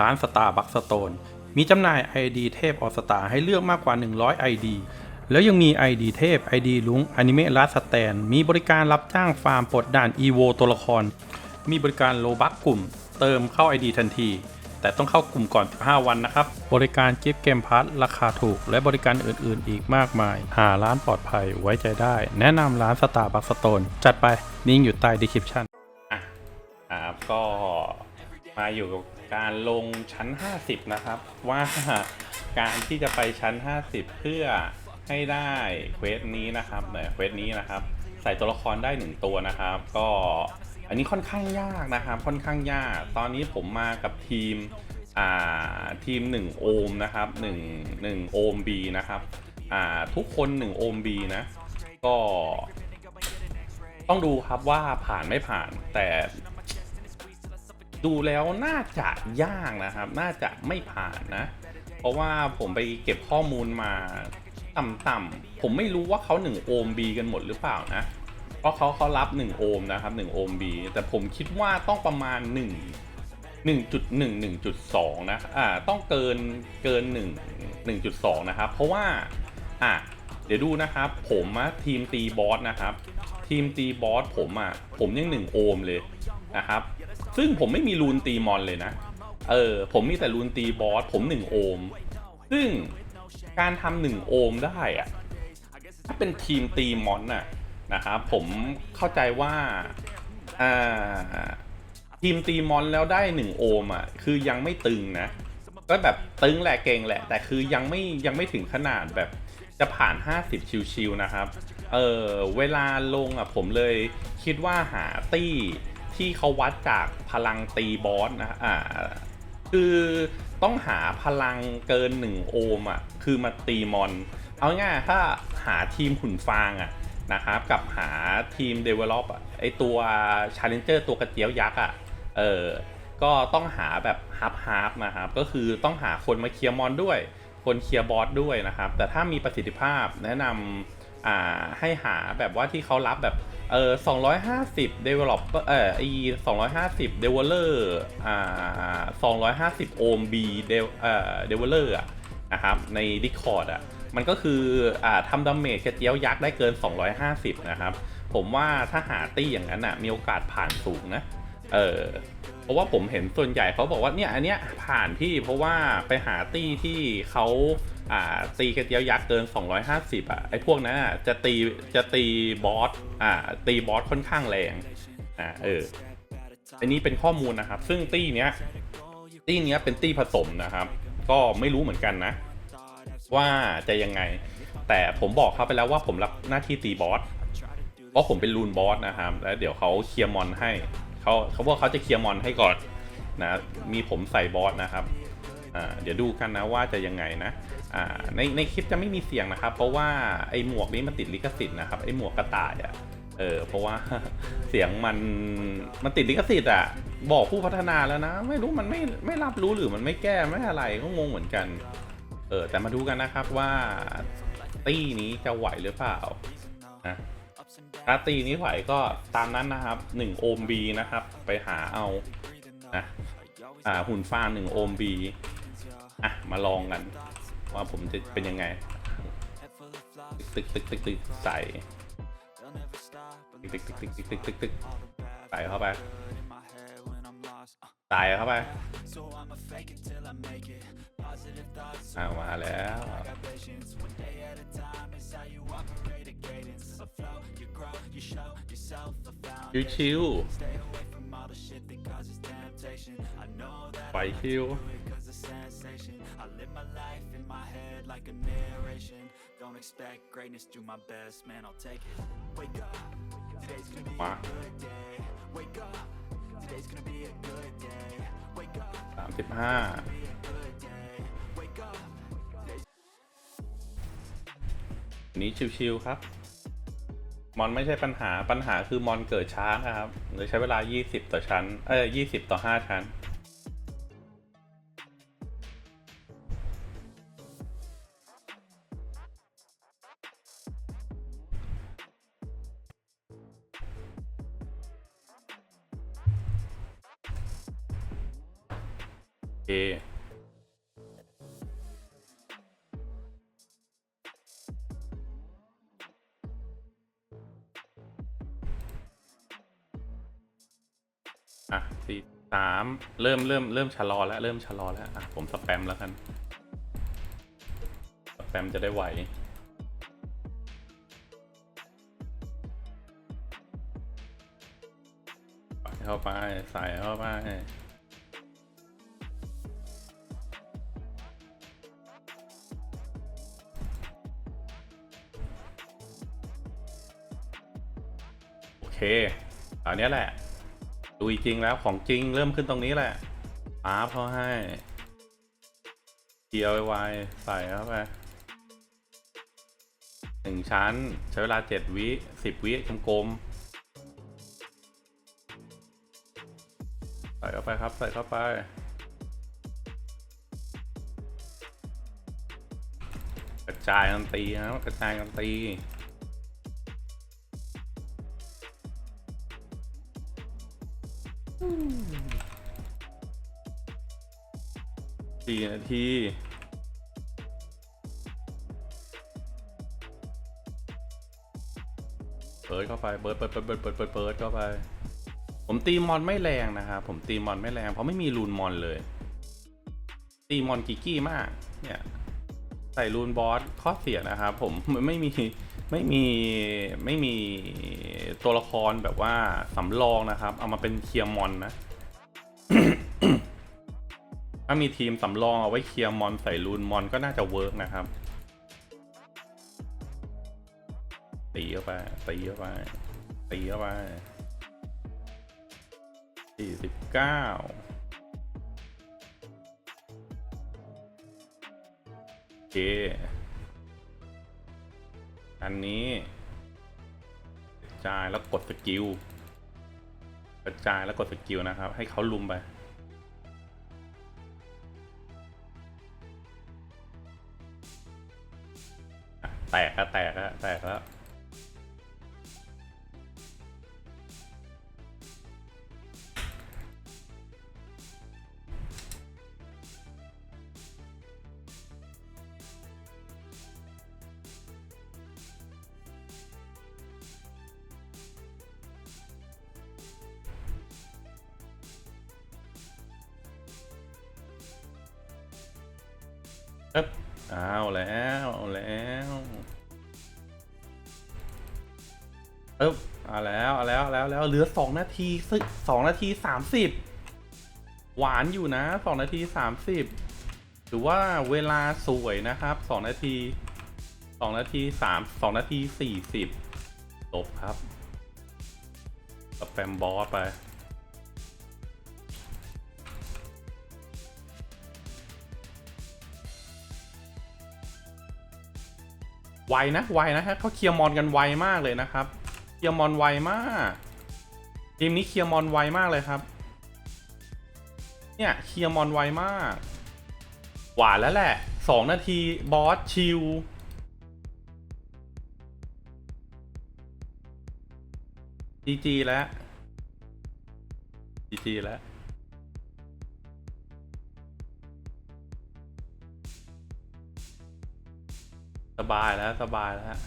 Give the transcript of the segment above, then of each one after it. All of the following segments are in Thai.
ร้านสตาร์บัคสโตนมีจำหน่าย ID เทพออสตาให้เลือกมากกว่า 100 ID แล้วยังมี ID เทพ ID ลุงอนิเมะลัสแตน มีบริการรับจ้างฟาร์มปลดด่าน EVO ตัวละคร มีบริการโลบักกลุ่ม เติมเข้า ID ทันที แต่ต้องเข้ากลุ่มก่อน 15 วันนะครับ บริการกิฟต์เกมพัทราคาถูก และบริการอื่นๆ อีกมากมาย หาร้านปลอดภัยไว้ใจได้ แนะนำร้านสตาร์บัคสโตนจัดไปลิงอยู่ใต้ดีคริปชั่นอะครับก็มาอยู่กับ การลงชั้น 50 นะครับ ว่าการที่จะไปชั้น 50 เพื่อให้ได้เควสนี้นะครับเนี่ยเควสนี้นะครับ ใส่ตัวละครได้หนึ่งตัวนะครับ ก็อันนี้ค่อนข้างยากนะครับ ค่อนข้างยาก ตอนนี้ผมมากับทีมอ่าทีม 1 โอมนะครับ1 1โอม B นะครับอ่าทุกคน 1 โอม B นะ ก็ต้องดูครับว่าผ่านไม่ผ่านแต่ ดูแล้วน่าจะยากนะครับ น่าจะไม่ผ่านนะ เพราะว่าผมไปเก็บข้อมูลมาต่ำๆผมไม่รู้ว่าเขา1โอห์ม B กันหมดหรือเปล่านะ เพราะเขาเขารับ 1 โอห์มนะครับ1โอห์ม B แต่ผมคิดว่าต้องประมาณ 1 1.1 1.2 นะอ่าต้องเกินเกิน 1 1.2 นะครับ เพราะว่าอะเดี๋ยวดูนะครับ ผมอะทีมตีบอสนะครับ ทีมตีบอสผมอะผมยัง 1 โอห์มเลยนะครับ ซึ่งผมไม่มีรูนตีมอนเลยนะ เออ ผมมีแต่รูนตีบอส ผม1โอม ซึ่งการทำหนึ่งโอมได้อะถ้าเป็นทีมตีมอนน่ะนะครับผมเข้าใจว่าอ่าทีมตีมอนแล้วได้หนึ่งโอมอะคือยังไม่ตึงนะก็แบบตึงแหละเก่งแหละ แต่คือยังไม่ยังไม่ถึงขนาดแบบจะผ่าน 50 ชิวๆนะครับ เออเวลาลงอะผมเลยคิดว่าหาตี้ ที่เขาวัดจากพลังตีบอสนะอ่าคือต้องหาพลังเกิน 1 โอห์มอะคือมาตีมอน เอาง่ายๆถ้าหาทีมขุนฟางอะนะครับกับหาทีม Develop อะไอตัว Challenger ตัวกระเจี๊ยวยักษ์อะเออก็ต้องหาแบบฮับฮับนะครับก็คือต้องหาคนมาเคลียร์มอนด้วย คนเคลียร์บอสด้วยนะครับ แต่ถ้ามีประสิทธิภาพแนะนำอ่าให้หาแบบว่าที่เขารับแบบ เออ250 developer เอ่อไอ250 developer อ่า250 ohm b dev เอ่อ developer อะนะครับใน Discord อะมันก็คืออ่าทำดาเมจเจียวยักษ์ได้เกิน 250 นะครับ ผมว่าถ้าหาตี้อย่างนั้นอะมีโอกาสผ่านสูงนะ เออเพราะว่าผมเห็นส่วนใหญ่เขาบอกว่าเนี่ยอันเนี้ยผ่านพี่เพราะว่าไปหาตี้ที่เขา อ่าตีกระเจียวยักษ์เกิน 250อะไอ้พวกนั้นอะจะตีจะตีบอสอ่าตีบอสค่อนข้างแรงอ่าเอออันนี้เป็นข้อมูลนะครับ ซึ่งตีเนี้ยตีเนี้ยเป็นตีผสมนะครับ ก็ไม่รู้เหมือนกันนะ ว่าจะยังไง แต่ผมบอกเขาไปแล้วว่าผมรับหน้าที่ตีบอสเพราะผมเป็นรูนบอสนะครับ แล้วเดี๋ยวเขาเคลียร์มอนให้เขาเขาบอกเขาจะเคลียร์มอนให้ก่อนนะมีผมใส่บอสนะครับอ่าเดี๋ยวดูกันนะว่าจะยังไงนะ ในในคลิปจะไม่มีเสียงนะครับ เพราะว่าไอหมวกนี้มันติดลิขสิทธิ์นะครับไอหมวกกระต่ายอะ่ะเออเพราะว่าเสียงมันมันติดลิขสิทธิ์อะบอกผู้พัฒนาแล้วนะ ไม่รู้มันไม่ไม่รับรู้หรือมันไม่แก้ไม่อะไรก็งงเหมือนกัน เออแต่มาดูกันนะครับว่าตี้นี้จะไหวหรือเปล่านะถ้าตีนี้ไหวก็ตามนั้นนะครับ1โอห์มบีนะครับ ไปหาเอานะอ่าหุ่นฟาง1โอห์มบีอะมาลองกัน ว่าผมจะเป็นยังไง ตึกตึกตึกตึกใส่ตึกตึกตึกตึกตึกตึกตึกใส่เข้าไปใส่เข้าไปเอามาแล้วชิวๆไปชิว Don't expect greatness, do my best, man, I'll take it. Wake up, today's gonna be มา a good day. Wake up, today's gonna be a good day. Wake up, สามสิบห้า good day. Wake up, today's นี้ชิวๆครับ มอนไม่ใช่ปัญหา ปัญหาคือมอนเกิดช้านะครับเลยใช้เวลา 20 ต่อชั้น เอ้ย20 ต่อ 5 ชั้น เคอะสี่สามเริ่มเริ่มเริ่มชะลอแล้ว เริ่มชะลอแล้ว อะ ผมสแปมแล้วกัน สแปมจะได้ไหวใส่เข้าไป ใส่เข้าไป เคอันนี้แหละดูจริงแล้วของจริงเริ่มขึ้นตรงนี้แหละป๊าบเขาให้เกียวไวใส่เข้าไปหนึ่งชั้น ใช้เวลาเจ็ดวิสิบวิกลมๆใส่เข้าไปครับ ใส่เข้าไปกระจายกันตีนะครับกระจายกันตี สี่นาทีเปิดเข้าไปเปิดเปิดเปิดเปิดเปิดเปิดเปิดเข้าไป ผมตีมอนไม่แรงนะครับผมตีมอนไม่แรงเพราะไม่มีรูนมอนเลย ตีมอนกิกกี้มาก เนี่ย ใส่รูนบอสข้อเสียนะครับผมไม่มี ไม่มีไม่มีตัวละครแบบว่าสำรองนะครับ เอามาเป็นเคลียร์มอนนะ ถ้ามีทีมสำรองเอาไว้เคลียร์มอนใส่รูนมอนก็น่าจะเวิร์กนะครับตีเข้าไปตีเข้าไปตีเข้าไปสี่สิบเก้าโอเค อันนี้กระจายแล้วกดสกิลกระจายแล้วกดสกิลนะครับ ให้เขาลุมไปแตกแล้วแตกแล้วแตกแล้ว เอ๊บเอาแล้วเอาแล้วเอ๊บเอาแล้วเอาแล้วแล้วแล้วเหลือสองนาทีซึสองนาทีสามสิบหวานอยู่นะสองนาทีสามสิบถือว่าเวลาสวยนะครับสองนาทีสองนาทีสามสองนาทีสี่สิบจบครับสแปมบอสไป ไวนะไวนะฮะเขาเคลียร์มอนกันไวมากเลยนะครับเคลียร์มอนไวมากทีมนี้เคลียร์มอนไวมากเลยครับ เนี่ยเคลียร์มอนไวมาก หวานแล้วแหละสองนาทีบอสชิลจีจีแล้วจีจีแล้ว สบายแล้วสบายแล้ว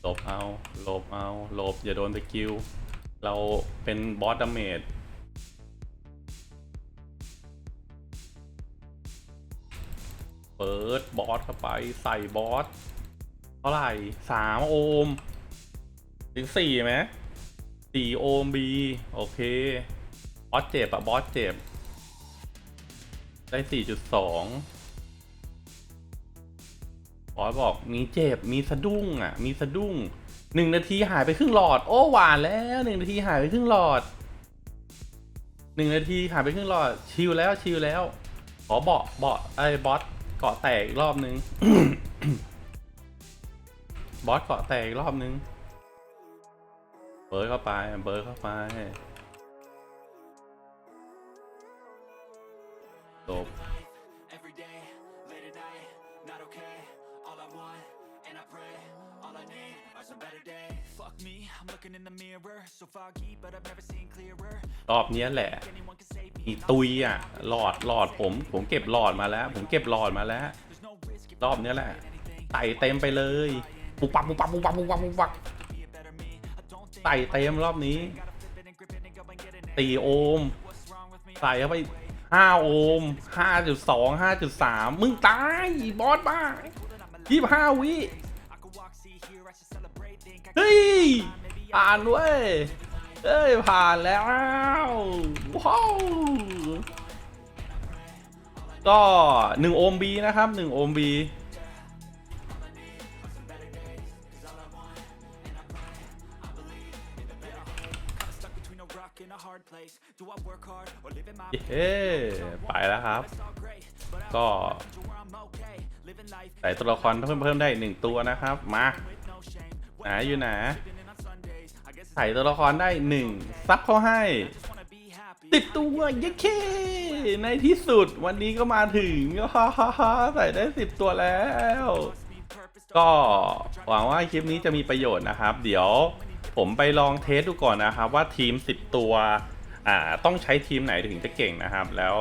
หลบเอาหลบเอาหลบอย่าโดนสกิลเราเป็นบอสดาเมจเปิดบอสเข้าไปใส่บอสเท่าไหร่สามโอห์มถึงสี่ไหมสี่โอห์มบีโอเค บอสเจ็บอะบอสเจ็บ ได้สี่จุดสอง อสบอกมีเจ็บมีสะดุ้งอะ มีสะดุ้งหนึ่งนาทีหายไปครึ่งหลอด โอ้หวานแล้วหนึ่งนาทีหายไปครึ่งหลอดหนึ่งนาทีหายไปครึ่งหลอด ชิลแล้วชิลแล้ว ขอเบาะเบาะไอ้บอสเกาะแตกอีกรอบนึงบอสเกาะแตกอีกรอบนึงเบิร์ดเข้าไปเบิร์ดเข้าไปจบ All I want, and I pray, all I need are some better days. Fuck me, I'm looking in the mirror. So foggy, but I've never seen clearer. รอบเนี้ยแหละ Anyone can save me. มีตุยอะหลอดหลอดผม ผมเก็บหลอดมาแล้ว ผมเก็บหลอดมาแล้ว There's no risk if รอบเนี้ยแหละใส่เต็มไปเลยปุบปับปุบปับปุบปับปุบปับปุบปับ be a better me. I don't think ใส่เต็มรอบนี้ gotta flip it and grip it and go and get it. ตีโอม What's wrong with me? ใส่เข้าไปห้าโอห์มห้าจุดสองห้าจุดสามมึงตาย บอสบ้า ยี่ห้าวิเฮ้ย ผ่านเว้ยเอ้ย ผ่านแล้ว ว้าว ก็หนึ่งโอมบีนะครับหนึ่งโอมบีเฮ้ไปแล้วครับ ก็ ใส่ตัวละครเพิ่มเพิ่มได้หนึ่งตัวนะครับ มาไหนอยู่ไหน Living on Sundays. I guess ใส่ตัวละครได้หนึ่งซับเขาให้ ติดตัวเย้เค ในที่สุดวันนี้ก็มาถึงฮ่าฮ่าฮ่าใส่ได้สิบตัวแล้ว ก็หวังว่าคลิปนี้จะมีประโยชน์นะครับ เดี๋ยวผมไปลองเทสดูก่อนนะครับ ว่าทีม 10 ตัว อ่า ต้องใช้ทีมไหนถึงจะเก่งนะครับ แล้ว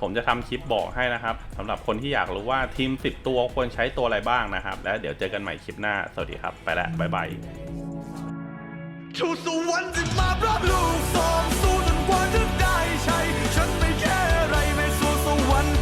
ผมจะทำคลิปบอกให้นะครับสำหรับคนที่อยากรู้ว่าทีม 10 ตัวควรใช้ตัวอะไรบ้างนะครับ แล้วเดี๋ยวเจอกันใหม่คลิปหน้า สวัสดีครับ ไปแล้วบ๊ายบาย Choose the one มาปรับลูกสองสู้จนกว่าจะได้ใช้ ฉันไม่แค่ไรไม่สู้สวรรค์